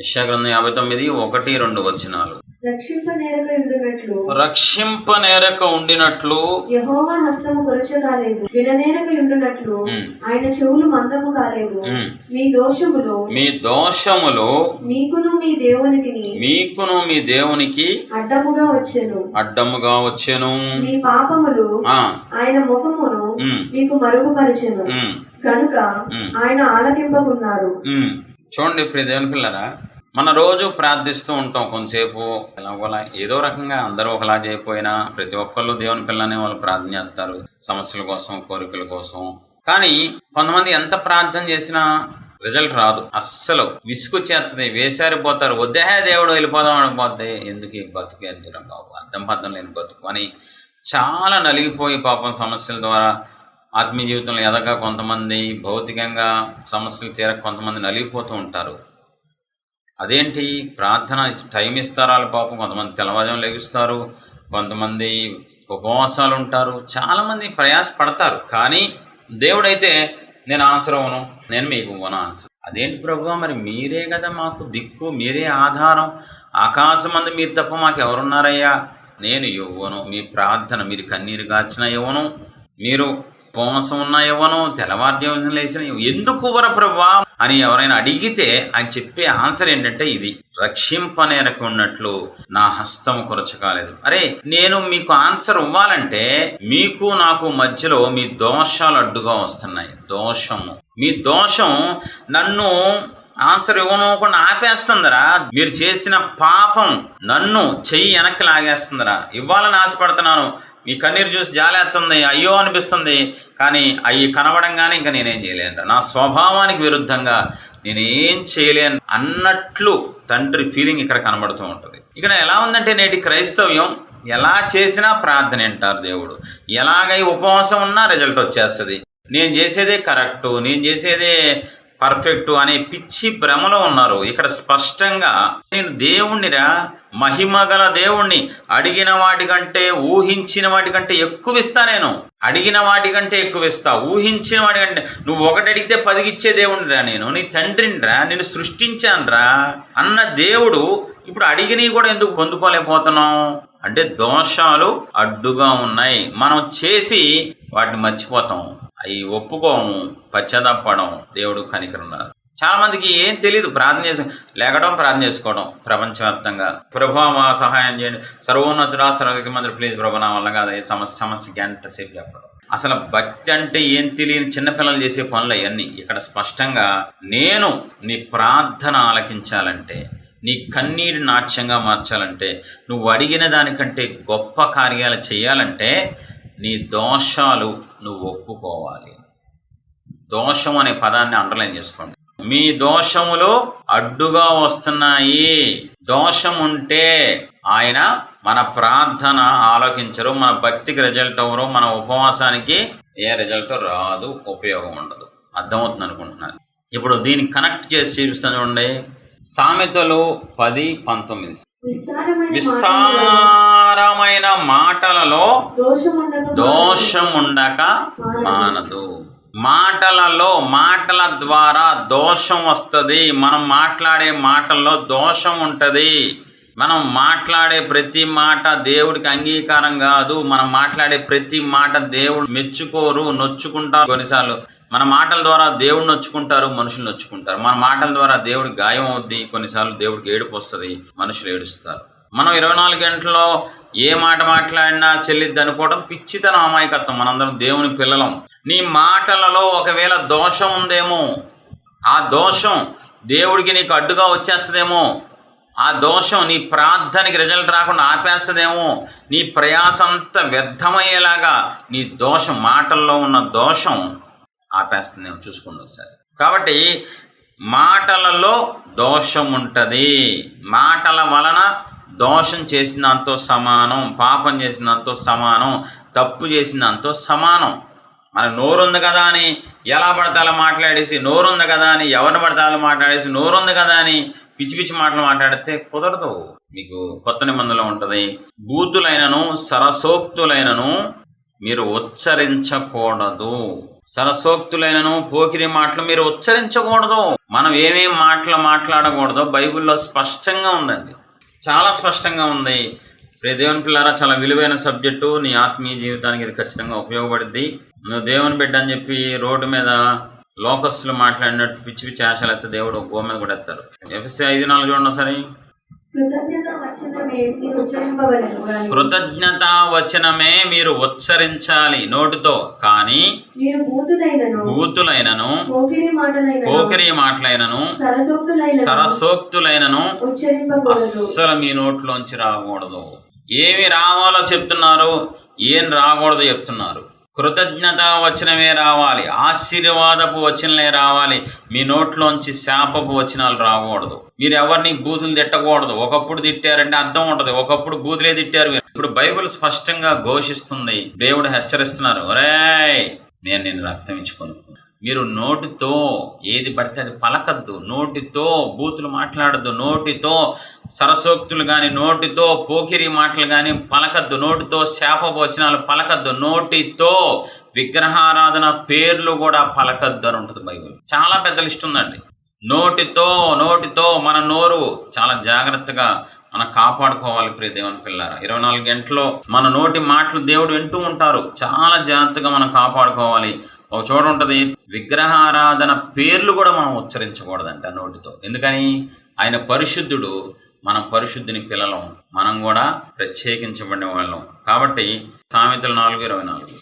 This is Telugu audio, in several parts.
యశాగ్రంథం యాభై తొమ్మిది ఒకటి రెండు వచనాలు. ఉండునట్లు. రక్షింపనేరక ఉండినట్లు. యహోవా హస్తము కొరచ కాలేదు. విననేరక ఉండునట్లు. ఆయన చెవులు మందము కాలేదు. మీ దోషములు మీ దోషములు మీకును మీ దేవునికి మీకును మీ దేవునికి అడ్డముగా వచ్చెను. అడ్డముగా వచ్చెను. మీ పాపములు ఆయన ముఖమును మీకు మరుగుపరిచెను. కనుక. ఆయన ఆలకింపకున్నారు. చూడండి ఇప్పుడు దేవుని పిల్లరా మన రోజు ప్రార్థిస్తూ ఉంటాం కొంతసేపు ఎలా ఒకలా ఏదో రకంగా అందరూ ఒకలా చేయకపోయినా ప్రతి ఒక్కళ్ళు దేవుని పిల్లనే వాళ్ళు ప్రార్థన చేస్తారు సమస్యల కోసం కోరికల కోసం. కానీ కొంతమంది ఎంత ప్రార్థన చేసినా రిజల్ట్ రాదు. అస్సలు విసుగు చేస్తుంది వేసారిపోతారు. వద్దే దేవుడు వెళ్ళిపోదాం అనిపోతే ఎందుకు ఈ బతుకు ఎందుకు బాబు? అర్థం పర్థం లేని బతుకు. అని చాలా నలిగిపోయి పాపం సమస్యల ద్వారా ఆత్మీయ జీవితంలో ఎదగా కొంతమంది భౌతికంగా సమస్యలు తీరక కొంతమంది నలిగిపోతూ ఉంటారు. అదేంటి? ప్రార్థన టైం ఇస్తారు పాపం కొంతమంది తెల్లవారుజాము లెగుస్తారు కొంతమంది ఉపవాసాలు ఉంటారు చాలామంది ప్రయాస పడతారు కానీ దేవుడైతే నేను ఆన్సర్ అవును నేను మీకు ఇవ్వను ఆన్సర్. అదేంటి ప్రభు మరి మీరే కదా మాకు దిక్కు మీరే ఆధారం. ఆకాశం మంది మీరు తప్ప మాకు ఎవరున్నారయ్యా నేను ఇవ్వను మీ ప్రార్థన మీరు కన్నీరు గాచిన ఇవ్వను మీరు ఉపవాసం ఉన్నా ఇవ్వను తెల్లవారుజామున లేచిన ఎందుకు వర ప్రభా అని ఎవరైనా అడిగితే ఆయన చెప్పే ఆన్సర్ ఏంటంటే ఇది. రక్షింపనేరకు ఉన్నట్లు నా హస్తం కొరచకాలేదు అరే నేను మీకు ఆన్సర్ ఇవ్వాలంటే మీకు నాకు మధ్యలో మీ దోషాలు అడ్డుగా వస్తున్నాయి. దోషము. మీ దోషం నన్ను ఆన్సర్ ఇవ్వనుకుండా ఆపేస్తుందరా. మీరు చేసిన పాపం నన్ను చెయ్యి వెనక్కి లాగేస్తుందరా. ఇవ్వాలని ఆశపడుతున్నాను. ఈ కన్నీరు చూసి జాలేస్తుంది అయ్యో అనిపిస్తుంది. కానీ అవి కనబడంగానే ఇంకా నేనేం చేయలేను నా స్వభావానికి విరుద్ధంగా నేనేం చేయలేను అన్నట్లు తండ్రి ఫీలింగ్ ఇక్కడ కనబడుతూ ఉంటుంది. ఇక్కడ ఎలా ఉందంటే నేటి క్రైస్తవ్యం ఎలా చేసినా ప్రార్థన అంటారు దేవుడు. ఎలాగై ఉపవాసం ఉన్నా రిజల్ట్ వచ్చేస్తుంది. నేను చేసేదే కరెక్టు నేను చేసేదే పర్ఫెక్ట్ అనే పిచ్చి భ్రమలో ఉన్నారు. ఇక్కడ స్పష్టంగా నేను దేవుణ్ణిరా మహిమగల దేవుణ్ణి. అడిగిన వాటికంటే ఊహించిన వాటికంటే ఎక్కువ ఇస్తా నేను. అడిగిన వాటికంటే ఎక్కువ ఇస్తా. ఊహించిన వాటికంటే నువ్వు ఒకటి అడిగితే పదిగిచ్చే దేవుణ్ణిరా నేను. నీ తండ్రినిరా నేను సృష్టించానురా. అన్న దేవుడు ఇప్పుడు అడిగినవి కూడా ఎందుకు పొందుకోలేకపోతున్నాం అంటే దోషాలు అడ్డుగా ఉన్నాయి. మనం చేసి వాటిని మర్చిపోతాం. అవి ఒప్పుకోము పశ్చాత్తాపడం దేవుడు కనికరున్నారు. చాలా మందికి ఏం తెలియదు ప్రార్థన చేసు లేకడం ప్రార్థన చేసుకోవడం ప్రపంచవ్యాప్తంగా. ప్రభావ మా సహాయం చేయండి. సర్వోన్నతుడా సర్వకి మంత్రి ప్లీజ్ ప్రభావం నా వల్ల కాదు. ఈ సమస్య సమస్య గంట సేపు చెప్పడం అసలు భక్తి అంటే ఏం తెలియని చిన్నపిల్లలు చేసే పనులు అవన్నీ. ఇక్కడ స్పష్టంగా నేను నీ ప్రార్థన ఆలకించాలంటే నీ కన్నీరు నాట్యంగా మార్చాలంటే నువ్వు అడిగిన దానికంటే గొప్ప కార్యాలు చేయాలంటే నీ దోషాలు నువ్వు ఒప్పుకోవాలి. దోషం అనే పదాన్ని అండర్లైన్ చేసుకోండి. మీ దోషములు అడ్డుగా వస్తున్నాయి. దోషం ఉంటే ఆయన మన ప్రార్థన ఆలోకించరు మన భక్తికి రిజల్ట్ అవ్వరు మన ఉపవాసానికి ఏ రిజల్ట్ రాదు ఉపయోగం ఉండదు. అర్థమవుతుంది అనుకుంటున్నాను ఇప్పుడు దీన్ని కనెక్ట్ చేసి చూపిస్తాను చూడండి. సామెతలు పది పంతొమ్మిది. విస్తారమైన మాటలలో దోషముండక దోషం ఉండక మానదు. మాటలలో మాటల ద్వారా దోషం వస్తుంది. మనం మాట్లాడే మాటల్లో దోషం ఉంటుంది మనం మాట్లాడే ప్రతి మాట దేవుడికి అంగీకారం కాదు. మనం మాట్లాడే ప్రతి మాట దేవుడు మెచ్చుకోరు నొచ్చుకుంటారు కొన్నిసార్లు. మన మాటల ద్వారా దేవుడు నొచ్చుకుంటారు మనుషులు నొచ్చుకుంటారు. మన మాటల ద్వారా దేవుడికి గాయం అవుద్ది కొన్నిసార్లు దేవుడికి ఏడుపు వస్తుంది మనుషులు ఏడుస్తారు. మనం ఇరవై నాలుగు గంటల్లో ఏ మాట మాట్లాడినా చెల్లిద్ది అనుకోవడం పిచ్చితనం అమాయకత్వం. మనందరం దేవుని పిల్లలం. నీ మాటలలో ఒకవేళ దోషం ఉందేమో ఆ దోషం దేవుడికి నీకు అడ్డుగా వచ్చేస్తుందేమో ఆ దోషం నీ ప్రార్థనకి రిజల్ట్ రాకుండా ఆపేస్తుందేమో నీ ప్రయాసంతా వ్యర్థమయ్యేలాగా నీ దోషం మాటల్లో ఉన్న దోషం ఆపేస్తుందేమో చూసుకోండి ఒకసారి. కాబట్టి మాటలలో దోషం ఉంటుంది. మాటల వలన దోషం చేసిన దాంతో సమానం పాపం చేసిన దాంతో సమానం తప్పు చేసిన దాంతో సమానం. మన నోరుంది కదా అని ఎలా పడతాలో మాట్లాడేసి నోరుంది కదా అని ఎవరిని పడతాలో మాట్లాడేసి నోరుంది కదా అని పిచ్చి పిచ్చి మాటలు మాట్లాడితే కుదరదు. మీకు కొత్త నిబంధనలో ఉంటుంది. బూతులైనను సరసోక్తులైనను మీరు ఉచ్చరించకూడదు. సరసోక్తులైనను పోకిరి మాటలు మీరు ఉచ్చరించకూడదు. మనం ఏమేం మాటలు మాట్లాడకూడదో బైబిల్లో స్పష్టంగా ఉందండి. చాలా స్పష్టంగా ఉంది. ప్రియ దేవుని పిల్లారా చాలా విలువైన సబ్జెక్టు. నీ ఆత్మీయ జీవితానికి ఇది ఖచ్చితంగా ఉపయోగపడుద్ది. నువ్వు దేవుని బిడ్డ అని చెప్పి రోడ్డు మీద లోకస్లు మాట్లాడినట్టు పిచ్చి పిచ్చి ఆశలు ఎత్తే దేవుడు గో మీద కూడా ఎత్తారు. ఎఫ్ఎస్సి ఐదు నాలుగు చూడండి సరే కృతజ్ఞత వచనమే మీరు ఉచ్చరించాలి నోటితో. కానీ బూతులైనను. పోకిరి మాటలైనను. సరసోక్తులైనను. అస్సలు మీ నోట్లోంచి రాకూడదు. ఏమి రావాలో చెప్తున్నారు? ఏం రాకూడదు చెప్తున్నారు? కృతజ్ఞత వచనమే రావాలి ఆశీర్వాదపు వచనలే రావాలి. మీ నోట్లోంచి శాపపు వచనాలు రాకూడదు. మీరు ఎవరిని బూతులు తిట్టకూడదు. ఒకప్పుడు తిట్టారంటే అర్థం ఉంటుంది. ఒకప్పుడు బూతులే తిట్టారు. ఇప్పుడు బైబిల్ స్పష్టంగా ఘోషిస్తుంది. దేవుడు హెచ్చరిస్తున్నారు. ఒరేయ్ నేను నిన్ను రక్తం ఇచ్చుకోను మీరు నోటితో ఏది పడితే అది పలకద్దు. నోటితో బూతులు మాట్లాడద్దు. నోటితో సరసోక్తులు కానీ నోటితో పోకిరి మాటలు కానీ పలకద్దు. నోటితో శాప పలకద్దు. నోటితో విగ్రహారాధన పేర్లు కూడా పలకద్దు అని ఉంటుంది బైబిల్. చాలా పెద్ద లిస్ట్ ఉందండి. నోటితో నోటితో మన నోరు చాలా జాగ్రత్తగా మనం కాపాడుకోవాలి ప్రియ దేవుని పిల్లారా. ఇరవై నాలుగు గంటలో మన నోటి మాటలు దేవుడు వింటూ ఉంటారు. చాలా జాగ్రత్తగా మనం కాపాడుకోవాలి. ఒక చోట ఉంటుంది. విగ్రహారాధన పేర్లు కూడా మనం ఉచ్చరించకూడదంట నోటితో. ఎందుకని? ఆయన పరిశుద్ధుడు మనం పరిశుద్ధిని పిల్లలం మనం కూడా ప్రత్యేకించబడిన వాళ్ళం. కాబట్టి సామెతలు నాలుగు ఇరవై నాలుగు.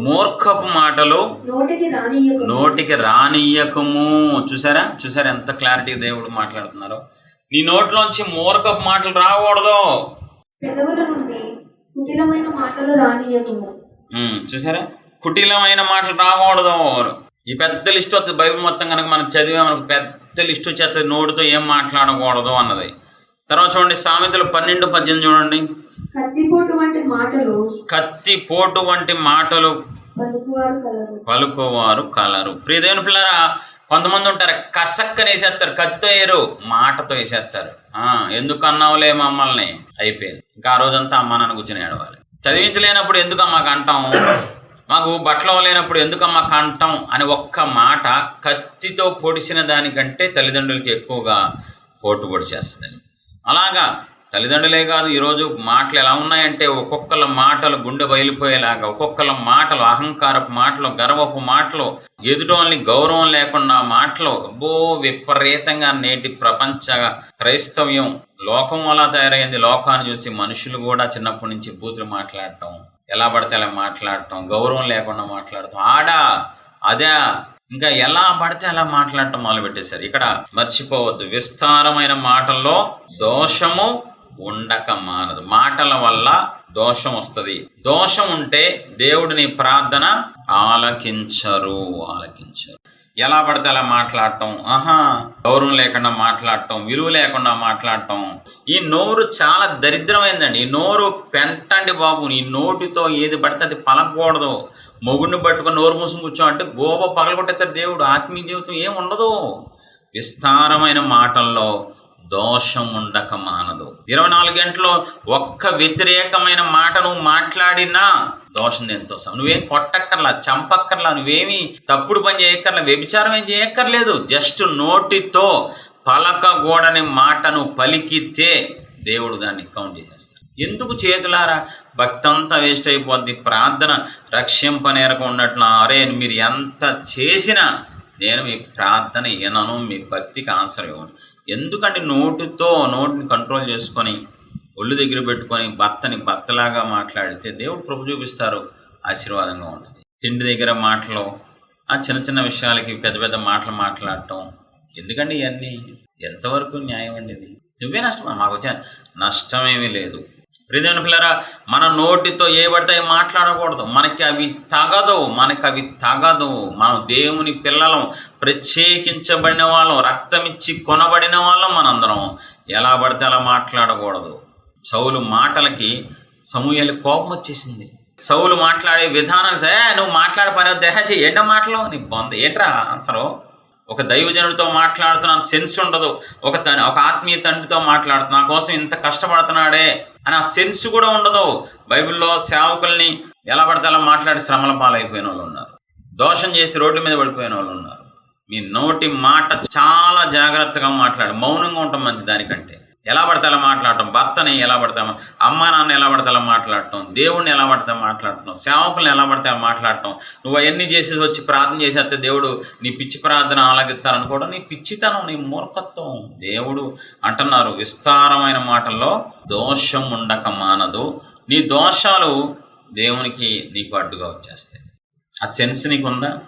మూర్ఖపు మాటలు నోటికి రానియకు నోటికి రానియకము చూసారా? చూసారా ఎంత క్లారిటీ దేవుడు మాట్లాడుతున్నారో? నీ నోట్లోంచి మూర్ఖపు మాటలు రాకూడదు. చూసారా? కుటిలమైన మాటలు రాకూడదు ఈ పెద్ద లిస్ట్ వస్తుంది బైబిల్ మొత్తం కనుక మనం చదివామనుకో పెద్ద లిస్ట్ వచ్చేస్తుంది నోటితో ఏం మాట్లాడకూడదు అన్నది. తర్వాత చూడండి సామెతలు పన్నెండు పద్దెనిమిది చూడండి. కత్తిపోటు వంటి మాటలు కత్తి పోటు వంటి మాటలు పలుకువారు కలరు. ప్రియదేవుని పిల్లరా కొంతమంది ఉంటారు కసక్కని వేసేస్తారు కత్తితో వేయరు మాటతో వేసేస్తారు. ఆ, ఎందుకు అన్నావులే మమ్మల్ని? అయిపోయింది. ఇంకా ఆ రోజంతా అమ్మ నాన్న కూర్చొని ఏడవాలి. చదివించలేనప్పుడు ఎందుకు అమ్మ కంటాం మాకు బట్టలు లేనప్పుడు ఎందుకమ్మా కంటాం అని ఒక్క మాట కత్తితో పొడిచిన దానికంటే తల్లిదండ్రులకి ఎక్కువగా పోటు పొడిచేస్తుంది అలాగా తల్లిదండ్రులే కాదు ఈరోజు మాటలు ఎలా ఉన్నాయంటే ఒక్కొక్కళ్ళ మాటలు గుండె బయలుపోయేలాగా ఒక్కొక్కళ్ళ మాటలు అహంకారపు మాటలు గర్వపు మాటలు ఎదుటోళ్ళని గౌరవం లేకుండా మాటలు అబ్బో విపరీతంగా నేటి ప్రపంచ క్రైస్తవ్యం లోకం అలా తయారైంది. లోకాన్ని చూసి మనుషులు కూడా చిన్నప్పటి నుంచి బూతులు మాట్లాడటం ఎలా పడితే అలా మాట్లాడటం గౌరవం లేకుండా మాట్లాడటం ఆడా అదే ఇంకా ఎలా పడితే అలా మాట్లాడటం మొదలు పెట్టేశారు ఇక్కడ మర్చిపోవద్దు. విస్తారమైన మాటల్లో దోషము ఉండక మానదు. మాటల వల్ల దోషం వస్తుంది. దోషం ఉంటే దేవుడిని ప్రార్థన ఆలకించరు ఆలకించరు. ఎలా పడితే అలా మాట్లాడటం. ఆహా గౌరవం లేకుండా మాట్లాడటం విలువ లేకుండా మాట్లాడటం. ఈ నోరు చాలా దరిద్రమైందండి. ఈ నోరు పెంటండి బాబు. ఈ నోటితో ఏది పడితే అది పలకూడదు మొగుడిని పట్టుకొని నోరు మూసుకుని కూర్చో అంటే గోప పగలగొట్టేస్తారు దేవుడు. ఆత్మీయ జీవితం ఏం ఉండదు. విస్తారమైన మాటల్లో దోషం ఉండక మానదు. ఇరవై నాలుగు గంటలు ఒక్క వ్యతిరేకమైన మాట నువ్వు మాట్లాడినా దోషం నేను స- నువ్వేం కొట్టక్కర్లా చంపక్కర్లా నువ్వేమి తప్పుడు పని చేయక్కర్లా వ్యభిచారం ఏం చేయక్కర్లేదు. జస్ట్ నోటితో పలకగూడని మాటను పలికితే దేవుడు దాన్ని కౌంట్ చేసేస్తాడు. ఎందుకు చేతులారా? భక్తి అంతా వేస్ట్ అయిపోద్ది. ప్రార్థన రక్షింపనేరకు ఉన్నట్లు అరే మీరు ఎంత చేసినా నేను మీ ప్రార్థన వినను మీ భక్తికి ఆన్సర్ ఇవ్వను. ఎందుకంటే నోటితో నోటిని కంట్రోల్ చేసుకొని ఒళ్ళు దగ్గర పెట్టుకొని భర్తని భర్తలాగా మాట్లాడితే దేవుడు ప్రభు చూపిస్తారు ఆశీర్వాదంగా ఉంటుంది. తిండి దగ్గర మాటలు ఆ చిన్న చిన్న విషయాలకి పెద్ద పెద్ద మాటలు మాట్లాడటం ఎందుకండి ఇవన్నీ? ఎంతవరకు న్యాయం అండి ఇది? నువ్వే నష్టం మాకు వచ్చే నష్టమేమీ లేదు. ప్రియదేవుని పిల్లరా మన నోటితో ఏ పడితే మాట్లాడకూడదు. మనకి అవి తగదు మనకి అవి తగదు మనం దేవుని పిల్లలం ప్రత్యేకించబడిన వాళ్ళం రక్తం ఇచ్చి కొనబడిన వాళ్ళం మనందరం. ఎలా పడితే అలా మాట్లాడకూడదు. సౌలు మాటలకి సమూహలు కోపం వచ్చేసింది. సౌలు మాట్లాడే విధానం సరే నువ్వు మాట్లాడే పని దహచి చెయ్యి ఏంటో మాటలు? నీ బొంద ఏంట్రా అసలు? ఒక దైవజనుడితో మాట్లాడుతున్న సెన్స్ ఉండదు. ఒక తన ఒక ఆత్మీయ తండ్రితో మాట్లాడుతున్నా నా కోసం ఇంత కష్టపడుతున్నాడే అని ఆ సెన్స్ కూడా ఉండదు. బైబిల్లో సేవకుల్ని ఎలా పడితే అలా మాట్లాడి శ్రమల పాలైపోయిన వాళ్ళు ఉన్నారు. దోషం చేసి రోడ్డు మీద పడిపోయిన వాళ్ళు ఉన్నారు. మీ నోటి మాట చాలా జాగ్రత్తగా మాట్లాడు. మౌనంగా ఉంటాం మంచి దానికంటే. ఎలా పడతాలో మాట్లాడటం భర్తని ఎలా పడతామో అమ్మ నాన్న ఎలా పడతాలో మాట్లాడటం దేవుడిని ఎలా పడితే మాట్లాడటం సేవకులను ఎలా పడితే అలా మాట్లాడటం నువ్వు అవన్నీ చేసి వచ్చి ప్రార్థన చేసేస్తే దేవుడు నీ పిచ్చి ప్రార్థన ఆలగిస్తారనుకోవడం నీ పిచ్చితనం నీ మూర్ఖత్వం. దేవుడు అంటున్నారు విస్తారమైన మాటల్లో దోషం ఉండక మానదు. నీ దోషాలు దేవునికి నీకు అడ్డుగా వచ్చేస్తాయి. ఆ సెన్స్ నీకుందా?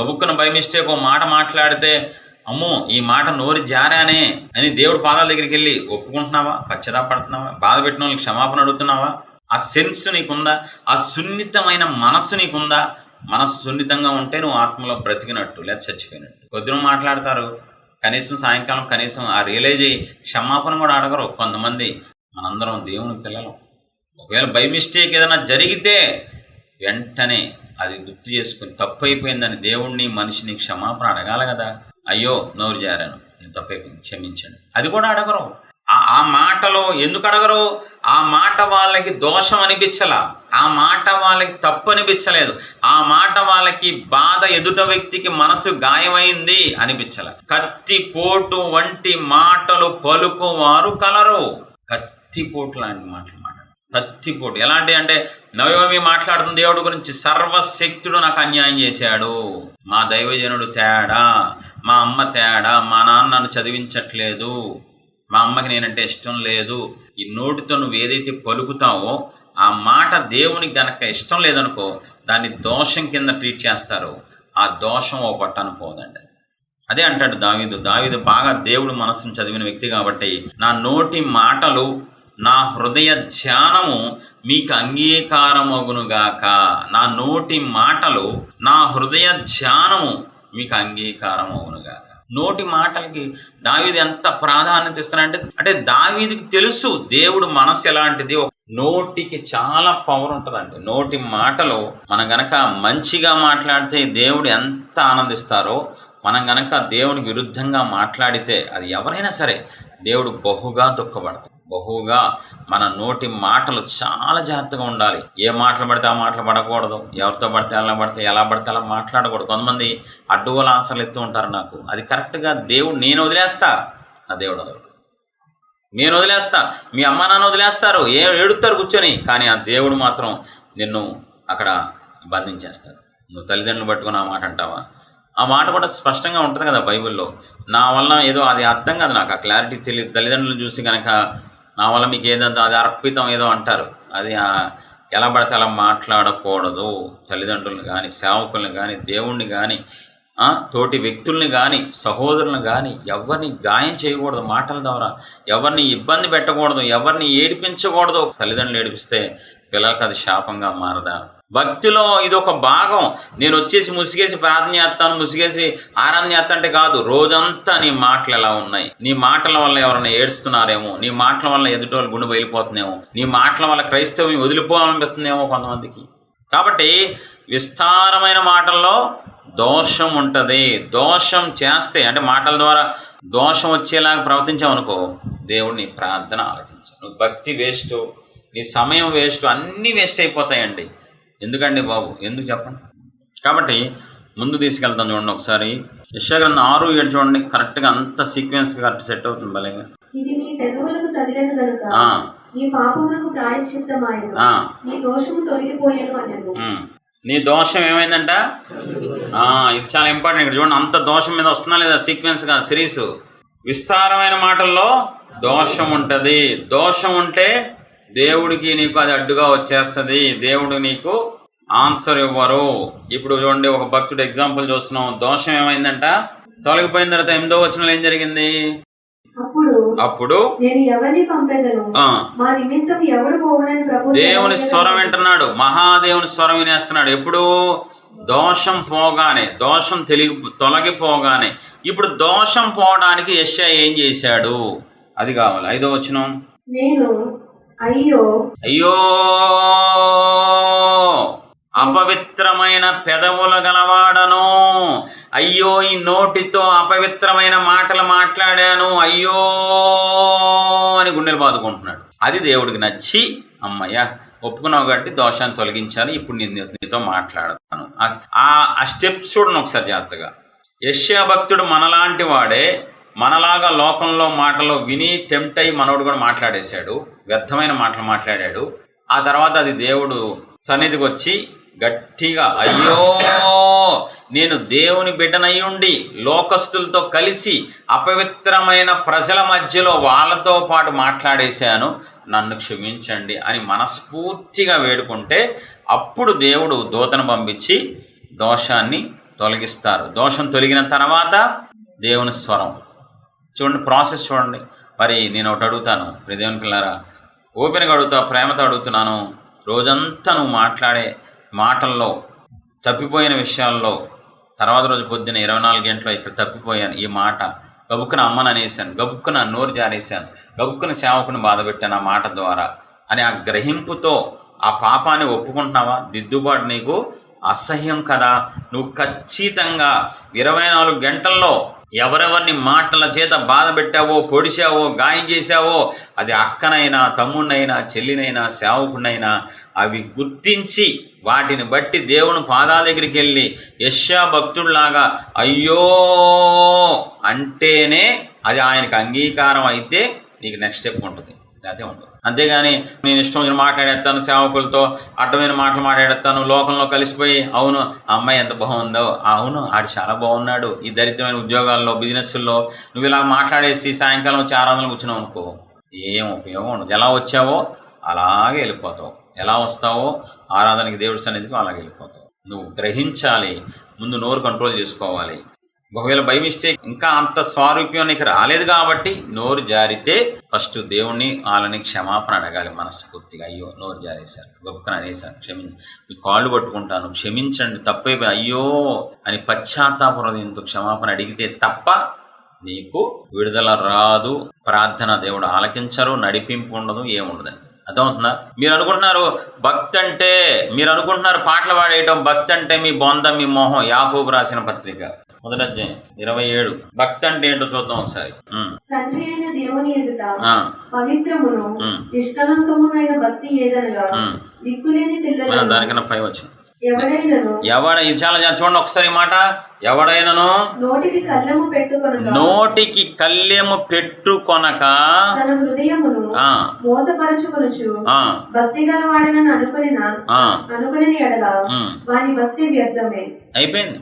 గబుక్కున బై మిస్టేక్ ఓ మాట మాట్లాడితే అమ్మో ఈ మాట నోరి జారానే అని దేవుడి పాదాల దగ్గరికి వెళ్ళి ఒప్పుకుంటున్నావా? పశ్చాత్తాపడుతున్నావా బాధ పెట్టిన వాళ్ళకి క్షమాపణ అడుగుతున్నావా? ఆ సెన్స్ నీకుందా? ఆ సున్నితమైన మనస్సు నీకుందా? మనస్సు సున్నితంగా ఉంటే నువ్వు ఆత్మలో బ్రతికినట్టు లేదా చచ్చిపోయినట్టు. పొద్దున మాట్లాడతారు. కనీసం సాయంకాలం కనీసం ఆ రియలైజ్ అయ్యి క్షమాపణ కూడా అడగరు. కొంతమంది మనందరం దేవుని పిల్లలం. ఒకవేళ బై మిస్టేక్ ఏదైనా జరిగితే వెంటనే అది గుర్తు చేసుకుని తప్పు అయిపోయిందని దేవుణ్ణి మనిషిని క్షమాపణ అడగాలి కదా. అయ్యో నోరు జారాను. తప్పే క్షమించండి అది కూడా అడగరు. ఆ- ఆ మాటలో ఎందుకు అడగరు? ఆ మాట వాళ్ళకి దోషం అనిపించలా. ఆ మాట వాళ్ళకి తప్పు అనిపించలేదు. ఆ మాట వాళ్ళకి బాధ ఎదుట వ్యక్తికి మనసు గాయమైంది అనిపించలే. కత్తి పోటు వంటి మాటలు పలుకువారు కలరు. కత్తిపోటు లాంటి మాటలు మాట్లాడు ఎలాంటి అంటే నవయోమి మాట్లాడుతున్న దేవుడు గురించి సర్వశక్తుడు నాకు అన్యాయం చేశాడు. మా దైవజనుడు తేడా మా అమ్మ తేడా మా నాన్న నన్ను చదివించట్లేదు మా అమ్మకి నేనంటే ఇష్టం లేదు. ఈ నోటితో నువ్వు ఏదైతే పలుకుతావో ఆ మాట దేవునికి గనక ఇష్టం లేదనుకో దాన్ని దోషం కింద ట్రీట్ చేస్తారు. ఆ దోషం ఓ పట్టను పోదండి. అదే అంటాడు దావీదు. దావీదు బాగా దేవుడు మనసును చదివిన వ్యక్తి కాబట్టి నా నోటి మాటలు నా హృదయ ధ్యానము మీకు అంగీకారమగునుగాక. నా నోటి మాటలు నా హృదయ ధ్యానము మీకు అంగీకారమగునుగాక. నోటి మాటలకి దావీది ఎంత ప్రాధాన్యత ఇస్తున్నాడంటే అంటే దావీదికి తెలుసు దేవుడు మనసు ఎలాంటిది. నోటికి చాలా పవర్ ఉంటుందండి. నోటి మాటలు మనం గనక మంచిగా మాట్లాడితే దేవుడు ఎంత ఆనందిస్తారో మనం గనక దేవునికి విరుద్ధంగా మాట్లాడితే అది ఎవరైనా సరే దేవుడు బహుగా దుఃఖపడతాడు. బహుగా మన నోటి మాటలు చాలా జాగ్రత్తగా ఉండాలి. ఏ మాటలు పడితే ఆ మాటలు పడకూడదు. ఎవరితో పడితే అలా పడితే ఎలా పడితే అలా మాట్లాడకూడదు. కొంతమంది అడ్డుగోలు ఆన్సర్లు ఎత్తు ఉంటారు నాకు. అది కరెక్ట్గా దేవుడు నేను వదిలేస్తా నా దేవుడు వదలడు నేను వదిలేస్తా మీ అమ్మ నాన్న వదిలేస్తారు ఏ ఏడుస్తారు కూర్చొని కానీ ఆ దేవుడు మాత్రం నిన్ను అక్కడ బంధించేస్తాడు. నువ్వు తల్లిదండ్రులు పట్టుకుని ఆ మాట అంటావా? ఆ మాట కూడా స్పష్టంగా ఉంటుంది కదా బైబిల్లో. నా వల్ల ఏదో అది అర్థం కాదు నాకు. ఆ క్లారిటీ తెలియదు తల్లిదండ్రులను చూసి కనుక నా వల్ల మీకు ఏదంతా అది అర్పితం ఏదో అంటారు. అది ఎలా పడితే అలా మాట్లాడకూడదు. తల్లిదండ్రులను కానీ సేవకులను కానీ దేవుణ్ణి కానీ తోటి వ్యక్తుల్ని కానీ సహోదరులను కానీ ఎవరిని గాయం చేయకూడదు మాటల ద్వారా. ఎవరిని ఇబ్బంది పెట్టకూడదు ఎవరిని ఏడిపించకూడదు. తల్లిదండ్రులు ఏడిపిస్తే పిల్లలకు అది శాపంగా మారదా? భక్తిలో ఇది ఒక భాగం. నేను వచ్చేసి ముసిగేసి ప్రార్థన చేస్తాను ముసిగేసి ఆరాధన చేస్తా అంటే కాదు రోజంతా నీ మాటలు ఎలా ఉన్నాయి? నీ మాటల వల్ల ఎవరైనా ఏడుస్తున్నారేమో? నీ మాటల వల్ల ఎదుటోళ్ళు గుండె బయలిపోతుందేమో నీ మాటల వల్ల క్రైస్తవం వదిలిపోవాలనిపిస్తుందేమో కొంతమందికి? కాబట్టి విస్తారమైన మాటల్లో దోషం ఉంటుంది. దోషం చేస్తే అంటే మాటల ద్వారా దోషం వచ్చేలాగా ప్రవర్తించామనుకో దేవుడు నీ ప్రార్థన ఆలోచించు నువ్వు భక్తి వేస్ట్ నీ సమయం వేస్ట్ అన్నీ వేస్ట్ అయిపోతాయండి. ఎందుకండి బాబు? ఎందుకు చెప్పండి? కాబట్టి ముందు తీసుకెళ్తాను చూడండి ఒకసారి. యశాగ్రంథం ఆరు ఏడు చూడండి. కరెక్ట్గా అంత సీక్వెన్స్ కరెక్ట్ సెట్ అవుతుంది భలేగా. ఇది నీ దోషం ఏమైందంట? ఇది చాలా ఇంపార్టెంట్ ఇక్కడ చూడండి అంత దోషం మీద వస్తున్నా లేదా సీక్వెన్స్గా సిరీస్. విస్తారమైన మాటల్లో దోషం ఉంటుంది. దోషం ఉంటే దేవుడికి నీకు అది అడ్డుగా వచ్చేస్తుంది. దేవుడు నీకు ఆన్సర్ ఇవ్వరు. ఇప్పుడు చూడండి ఒక భక్తుడు ఎగ్జాంపుల్ చూస్తున్నాం. దోషం ఏమైందంట? తొలగిపోయిన తర్వాత ఎనిమిదో వచ్చిన ఏం జరిగింది? అప్పుడు దేవుని స్వరం వింటున్నాడు. మహాదేవుని స్వరం వినేస్తున్నాడు. ఎప్పుడు దోషం పోగానే దోషం తెలిగి తొలగిపోగానే. ఇప్పుడు దోషం పోవడానికి యెషయా ఏం చేశాడు? అది కావాలి. ఐదో వచనం. నేను అయ్యో. అయ్యో! అపవిత్రమైన పెదవుల గలవాడను. అయ్యో ఈ నోటితో అపవిత్రమైన మాటలు మాట్లాడాను. అయ్యో! అని గుండెలు బాదుకుంటున్నాడు. అది దేవుడికి నచ్చి అమ్మయ్య ఒప్పుకున్నావు కాబట్టి దోషాన్ని తొలగించాను ఇప్పుడు నేను నీతో మాట్లాడతాను. ఆ- స్టెప్స్ చూడను ఒకసారి జాగ్రత్తగా. యశ్యా భక్తుడు మనలాంటి వాడే మనలాగా లోకంలో మాటలు విని టెంప్ట్ అయ్యి మనోడు కూడా మాట్లాడేశాడు. వ్యర్థమైన మాటలు మాట్లాడాడు. ఆ తర్వాత అది దేవుడు సన్నిధికి వచ్చి గట్టిగా అయ్యో నేను దేవుని బిడ్డనయ్యుండి లోకస్తులతో కలిసి అపవిత్రమైన ప్రజల మధ్యలో వాళ్ళతో పాటు మాట్లాడేశాను. నన్ను క్షమించండి అని మనస్ఫూర్తిగా వేడుకుంటే అప్పుడు దేవుడు దూతను పంపించి దోషాన్ని తొలగిస్తారు. దోషం తొలగిన తర్వాత దేవుని స్వరం. చూడండి ప్రాసెస్ చూడండి. మరి నేను ఒకటి అడుగుతాను. దేవుని పిల్లారా ఓపెన్గా అడుగుతా ప్రేమతో అడుగుతున్నాను. రోజంతా నువ్వు మాట్లాడే మాటల్లో తప్పిపోయిన విషయాల్లో తర్వాత రోజు పొద్దున ఇరవై నాలుగు గంటలు ఇక్కడ తప్పిపోయాను. ఈ మాట గబుక్కున అమ్మను అనేసాను గబుక్కున నోరు జారేశాను గబుక్కున సేవకుని బాధ పెట్టాను ఆ మాట ద్వారా. అని ఆ గ్రహింపుతో ఆ పాపాన్ని ఒప్పుకుంటున్నావా? దిద్దుబాటు నీకు అసహ్యం కదా. నువ్వు ఖచ్చితంగా ఇరవై నాలుగు గంటల్లో ఎవరెవరిని మాటల చేత బాధ పెట్టావో పొడిచావో గాయం చేశావో అది అక్కనైనా తమ్ముడినైనా చెల్లినైనా సేవకుడినైనా అవి గుర్తించి వాటిని బట్టి దేవుని పాదాల దగ్గరికి వెళ్ళి యశ్యా భక్తుడిలాగా అయ్యో అంటేనే అది ఆయనకు అంగీకారం అయితే నీకు నెక్స్ట్ స్టెప్ ఉంటుంది. అదే ఉంటుంది. అంతేగాని నేను ఇష్టం వచ్చిన మాట్లాడేస్తాను సేవకులతో అడ్డమైన మాటలు మాట్లాడేస్తాను లోకంలో కలిసిపోయి అవును ఆ అమ్మాయి ఎంత బాగుందో అవును ఆడు చాలా బాగున్నాడు ఈ దరిద్రమైన ఉద్యోగాల్లో బిజినెస్ల్లో నువ్వు ఇలా మాట్లాడేసి సాయంకాలం వచ్చి ఆరాధనలు కూర్చున్నావు అనుకో ఏం ఉపయోగం ఉండదు. ఎలా వచ్చావో అలాగే వెళ్ళిపోతావు. ఎలా వస్తావో ఆరాధనకి దేవుడి సన్నిధికి అలాగే వెళ్ళిపోతావు. నువ్వు గ్రహించాలి ముందు నోరు కంట్రోల్ చేసుకోవాలి. ఒకవేళ బై మిస్టేక్ ఇంకా అంత స్వారూప్యం నీకు రాలేదు కాబట్టి నోరు జారితే ఫస్ట్ దేవుణ్ణి వాళ్ళని క్షమాపణ అడగాలి మనస్ఫూర్తిగా. అయ్యో నోరు జారేశారు గొప్పని అనేసారు క్షమించి మీ కాళ్ళు పట్టుకుంటాను క్షమించండి తప్పైపోయి అయ్యో అని పశ్చాత్తాప హృదయంతో క్షమాపణ అడిగితే తప్ప నీకు విడుదల రాదు. ప్రార్థన దేవుడు ఆలకించరు నడిపింపు ఉండదు ఏముండదండి. అర్థమవుతుందా? మీరు అనుకుంటున్నారు భక్తి అంటే మీరు అనుకుంటున్నారు పాటలు పాడేయటం భక్తి అంటే మీ బొంద మీ మోహం యాహూబ్ రాసిన పత్రిక. మొదటి అధ్యాయం ఇరవై ఏడు. భక్తి అంటే ఏంటో చూద్దాం ఒకసారి. తండ్రి అయిన దేవుని ఎదుట పవిత్రమును నిష్కలంకమునైన భక్తి ఏదనగా. దిక్కులేని ఆ, పిల్లలను దానికన్నా పై ఎవడైనను ఎవడ చాలా చూడండి ఒకసారి మాట. ఎవడైనను? నోటికి కళ్ళము పెట్టుకొనగా నోటికి కళ్యము పెట్టుకొనక తన హృదయమును ఆ, మోసపరచుకొనుచు ఆ, భక్తి గలవాడనని అనుకునిన ఆ, అనుకుని ఎడల ఉమ్. వాని భక్తి వ్యర్థమే. అయిపోయింది.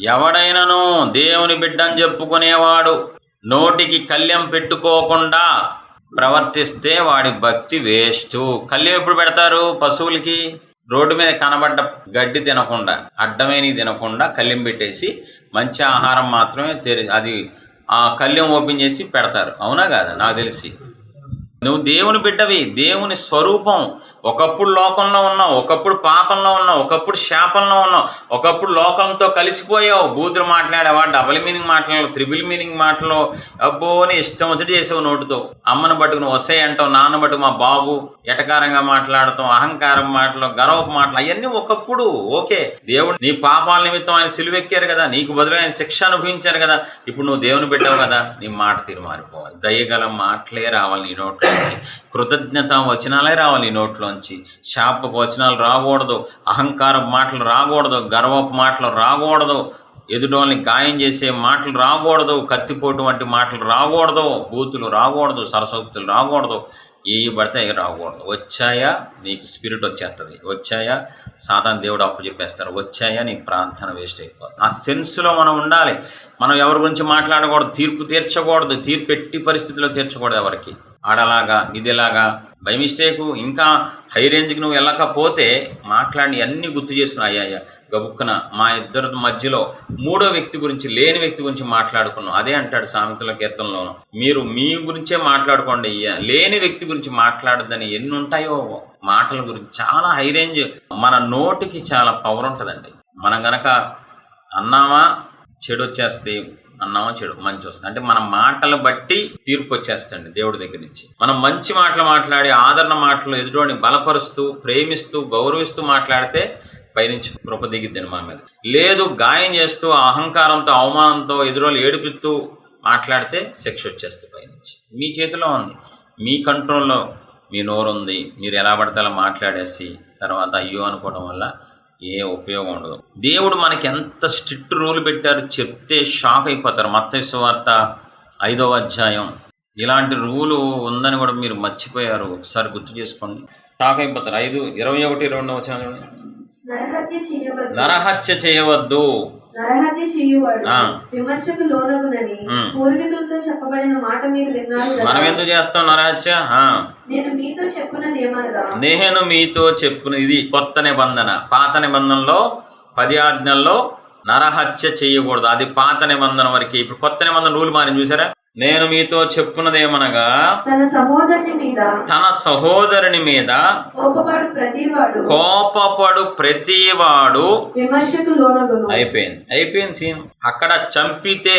ఎవడైనను దేవుని బిడ్డని చెప్పుకునేవాడు నోటికి కళ్యం పెట్టుకోకుండా ప్రవర్తిస్తే వాడి భక్తి వేస్ట్. కళ్యం ఎప్పుడు పెడతారు పశువులకి? రోడ్డు మీద కనబడ్డ గడ్డి తినకుండా అడ్డమైన తినకుండా కళ్యం పెట్టేసి మంచి ఆహారం మాత్రమే తెరి అది ఆ కళ్యం ఓపెన్ చేసి పెడతారు. అవునా కాదా? నాకు తెలిసి. నువ్వు దేవుని బిడ్డవి దేవుని స్వరూపం. ఒకప్పుడు లోకంలో ఉన్నావు ఒకప్పుడు పాపంలో ఉన్నావు ఒకప్పుడు శాపంలో ఉన్నావు ఒకప్పుడు లోకంతో కలిసిపోయావు. బూతులు మాట్లాడావా డబుల్ మీనింగ్ మాట్లాడవు త్రిబుల్ మీనింగ్ మాటలు? అబ్బో అని ఇష్టం వచ్చి చేసావు నోటితో. అమ్మను పట్టుకుని వస్తాయి అంటావు నాన్న బట్టు మా బాబు ఎటకారంగా మాట్లాడతాం అహంకారం మాటలు గర్వపు మాటలు అవన్నీ ఒకప్పుడు. ఓకే దేవుడు నీ పాపాల నిమిత్తం ఆయన సిలువెక్కారు కదా నీకు బదులు ఆయన శిక్ష అనుభవించారు కదా ఇప్పుడు నువ్వు దేవుని పెట్టావు కదా నీ మాట తీరు మారిపోవాలి. దయగల మాటలే రావాలి నీ నోట్లోంచి కృతజ్ఞత వచనాలే రావాలి నోట్లోంచి. శాపపు వచనాలు రాకూడదు అహంకారం మాటలు రాకూడదు గర్వపు మాటలు రాకూడదు ఎదుటోళ్ళని గాయం చేసే మాటలు రాకూడదు కత్తిపోటు వంటి మాటలు రాకూడదు బూతులు రాకూడదు సరస్వతులు రాకూడదు ఏ పడితే అవి రాకూడదు. వచ్చాయా? నీకు స్పిరిట్ వచ్చేస్తుంది వచ్చాయా? సాధారణ దేవుడు అప్పు చెప్పేస్తారు. వచ్చాయా? నీ ప్రార్థన వేస్ట్ అయిపోతుంది. ఆ సెన్స్లో మనం ఉండాలి. మనం ఎవరి గురించి మాట్లాడకూడదు? తీర్పు తీర్చకూడదు. తీర్పు ఎట్టి పరిస్థితిలో తీర్చకూడదు ఎవరికి? ఆడలాగా ఇదిలాగా. బై మిస్టేకు ఇంకా హై రేంజ్కి నువ్వు వెళ్ళకపోతే మాట్లాడి అన్నీ గుర్తు చేసుకుని అయ్యా గబుక్కున మా ఇద్దరి మధ్యలో మూడో వ్యక్తి గురించి లేని వ్యక్తి గురించి మాట్లాడుకున్నాం. అదే అంటాడు సామెతల కీర్తనలోను మీరు మీ గురించే మాట్లాడుకోండి అయ్యా. లేని వ్యక్తి గురించి మాట్లాడదని ఎన్ని ఉంటాయో మాటల గురించి చాలా హై రేంజ్. మన నోటికి చాలా పవర్ ఉంటుందండి. మనం గనక అన్నామా చెడు వచ్చేస్తే అన్నామో చెడు మంచి వస్తుంది. అంటే మన మాటలు బట్టి తీర్పు వచ్చేస్తండి దేవుడి దగ్గర నుంచి. మనం మంచి మాటలు మాట్లాడి ఆదరణ మాటలు ఎదుటోని బలపరుస్తూ ప్రేమిస్తూ గౌరవిస్తూ మాట్లాడితే పైనుంచి కృప దిగిద్దండి మన మీద. లేదు గాయం చేస్తూ అహంకారంతో అవమానంతో ఎదురోళ్ళు ఏడిపిస్తూ మాట్లాడితే శిక్ష వచ్చేస్తుంది పైనుంచి. మీ చేతిలో ఉంది. మీ కంట్రోల్లో మీ నోరు ఉంది మీరు ఎలా పడితే అలా మాట్లాడేసి తర్వాత అయ్యో అనుకోవడం వల్ల ఏ ఉపయోగం ఉండదు. దేవుడు మనకి ఎంత స్ట్రిక్ట్ రూల్ పెట్టారు చెప్తే షాక్ అయిపోతారు. మత్తయి వార్త ఐదవ అధ్యాయం. ఇలాంటి రూలు ఉందని కూడా మీరు మర్చిపోయారు. ఒకసారి గుర్తు చేసుకోండి. షాక్ అయిపోతారు. ఐదు ఇరవై ఒకటి రెండవ వచనం నరహత్య చేయవద్దు. నరహత్య చేయువాడు. విమర్శకు లోనగునని. పూర్వీకులతో చెప్పబడిన మాట మీరు విన్నారు. మనం ఎందుకు చేస్తాం నరహత్య. నేను మీతో చెప్పున్నది ఏమనగా నేను మీతో చెప్పున ఇది కొత్త నిబంధన పాత నిబంధనలో పది ఆజ్ఞల్లో నరహత్య చేయకూడదు అది పాత నిబంధన వరకు ఇప్పుడు కొత్త నిబంధన రూల్ మారింది చూసారా నేను మీతో చెప్పున్నదేమనగా తన సహోదరుని మీద తన సహోదరుని మీద కోపపడు ప్రతివాడు కోపపడు ప్రతివాడు విమర్శకు లోనగును. అయిపోయింది. అయిపోయింది సీన్. అక్కడ చంపితే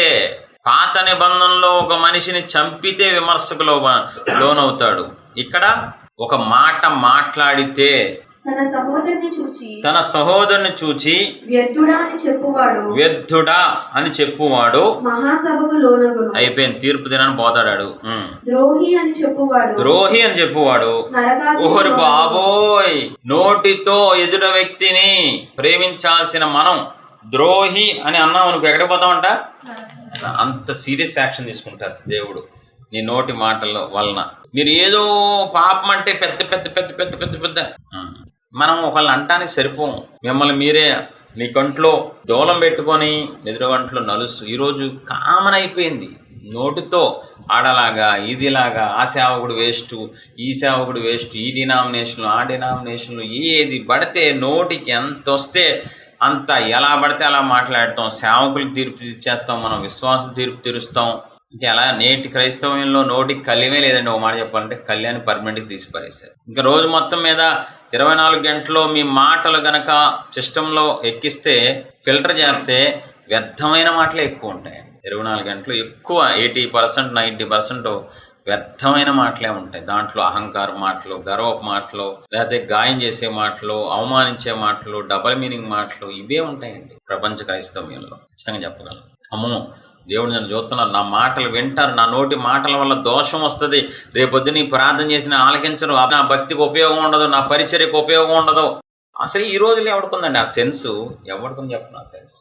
పాత నిబంధనలో ఒక మనిషిని చంపితే విమర్శకు లోనవుతాడు. ఇక్కడ ఒక మాట మాట్లాడితే తన సహోదరుని చూచి తన సహోదరుని చూచి వ్యర్థుడా అని చెప్పువాడు. వ్యర్థుడా అని చెప్పువాడు. మహాసభకు లోనగును. అయిపోయింది. తీర్పు దినాన్ని పోతాడాడు. ద్రోహి అని చెప్పువాడు. ద్రోహి అని చెప్పువాడు. ఓహరి. బాబోయ్! నోటితో ఎదుట వ్యక్తిని ప్రేమించాల్సిన మనం ద్రోహి అని అన్నాం అనుకో ఎక్కడికి పోతామంట అంత సీరియస్ యాక్షన్ తీసుకుంటారు దేవుడు నీ నోటి మాటల వలన. మీరు ఏదో పాపం అంటే పెద్ద పెద్ద పెద్ద పెద్ద పెద్ద పెద్ద. మనం ఒకళ్ళని అంటానికి సరిపోం మిమ్మల్ని మీరే నీ కంట్లో దూలం పెట్టుకొని ఎదురుగంట్లో నలుసు ఈరోజు కామన్ అయిపోయింది. నోటితో ఆడలాగా ఇదిలాగా ఆ సేవకుడు వేస్ట్ ఈ సేవకుడు వేస్ట్ ఈ డినామినేషన్లు ఆ డినామినేషన్లు ఏది పడితే నోటికి ఎంత వస్తే అంత ఎలా పడితే అలా మాట్లాడతాం. సేవకులు తీర్పు ఇచ్చేస్తాం మనం విశ్వాసం తీర్పు తీరుస్తాం. ఇంకా ఎలా నేటి క్రైస్తవంలో నోటికి కళ్యమే లేదండి ఒక మాట చెప్పాలంటే కళ్యాణ్ పర్మనెంట్కి తీసిపారేశారు. ఇంకా రోజు మొత్తం మీద ఇరవై నాలుగు గంటల్లో మీ మాటలు గనక సిస్టంలో ఎక్కిస్తే ఫిల్టర్ చేస్తే వ్యర్థమైన మాటలే ఎక్కువ ఉంటాయండి. ఇరవై నాలుగు గంటలు ఎక్కువ ఎయిటీ పర్సెంట్ నైంటీ పర్సెంట్ వ్యర్థమైన మాటలే ఉంటాయి. దాంట్లో అహంకార మాటలు గర్వపు మాటలు లేకపోతే గాయం చేసే మాటలు అవమానించే మాటలు డబల్ మీనింగ్ మాటలు ఇవే ఉంటాయండి ప్రపంచ క్రైస్తవ్యంలో. ఖచ్చితంగా చెప్పగలను. అమ్మో దేవుడు నన్ను చూస్తున్నాను నా మాటలు వింటారు నా నోటి మాటల వల్ల దోషం వస్తుంది. రేపొద్దు నీ ప్రార్థన చేసిన ఆలకించరు. నా భక్తికి ఉపయోగం ఉండదు నా పరిచర్యకు ఉపయోగం ఉండదు. అసలు ఈ రోజులు ఎవడుకుందండి ఆ సెన్స్? ఎవడుకుంది చెప్పను ఆ సెన్స్?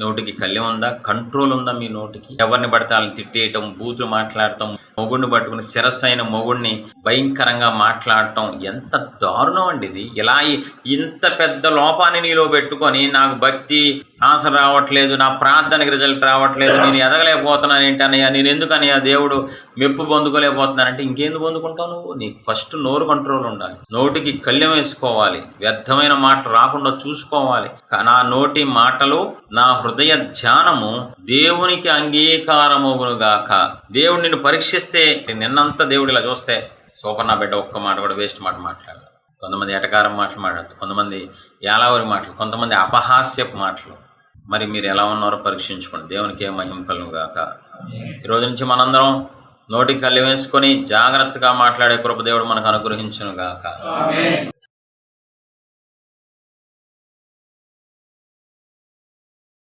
నోటికి కళ్ళెం ఉందా? కంట్రోల్ ఉందా మీ నోటికి? ఎవరిని పడితే వాళ్ళని తిట్టేయటం బూతులు మాట్లాడటం మొగుడిని పట్టుకుని శిరస్సు అయిన మొగుడిని భయంకరంగా మాట్లాడటం ఎంత దారుణం అండి ఇది. ఇలా ఇంత పెద్ద లోపాన్ని నీలో పెట్టుకొని నాకు భక్తి ఆశ రావట్లేదు నా ప్రార్థనకి రిజల్ట్ రావట్లేదు నేను ఎదగలేకపోతున్నాను ఏంటన్నయ్య నేను ఎందుకనయ్యా దేవుడు మెప్పు పొందుకోలేకపోతున్నానంటే ఇంకేందుకు పొందుకుంటావు నువ్వు? నీకు ఫస్ట్ నోరు కంట్రోల్ ఉండాలి. నోటికి కళ్ళెం వేసుకోవాలి. వ్యర్థమైన మాటలు రాకుండా చూసుకోవాలి. నా నోటి మాటలు నా హృదయ ధ్యానము దేవునికి అంగీకారమగునుగాక. దేవుడు నిన్ను పరీక్షిస్తే నిన్నంతా దేవుడు ఇలా చూస్తే సూపర్ నా బిడ్డ ఒక్క మాట కూడా వేస్ట్ మాట మాట్లాడాలి కొంతమంది ఎటకారం మాటలు మాట్లాడతారు కొంతమంది యాలావరి మాటలు కొంతమంది అపహాస్యపు మాటలు. మరి మీరు ఎలా ఉన్నారో పరీక్షించుకోండి. దేవునికి ఏ మహిమ కలుగు గాక. ఈ రోజు నుంచి మనందరం నోటికి కళ్ళు వేసుకొని జాగ్రత్తగా మాట్లాడే కృపదేవుడు మనకు అనుగ్రహించును గాక.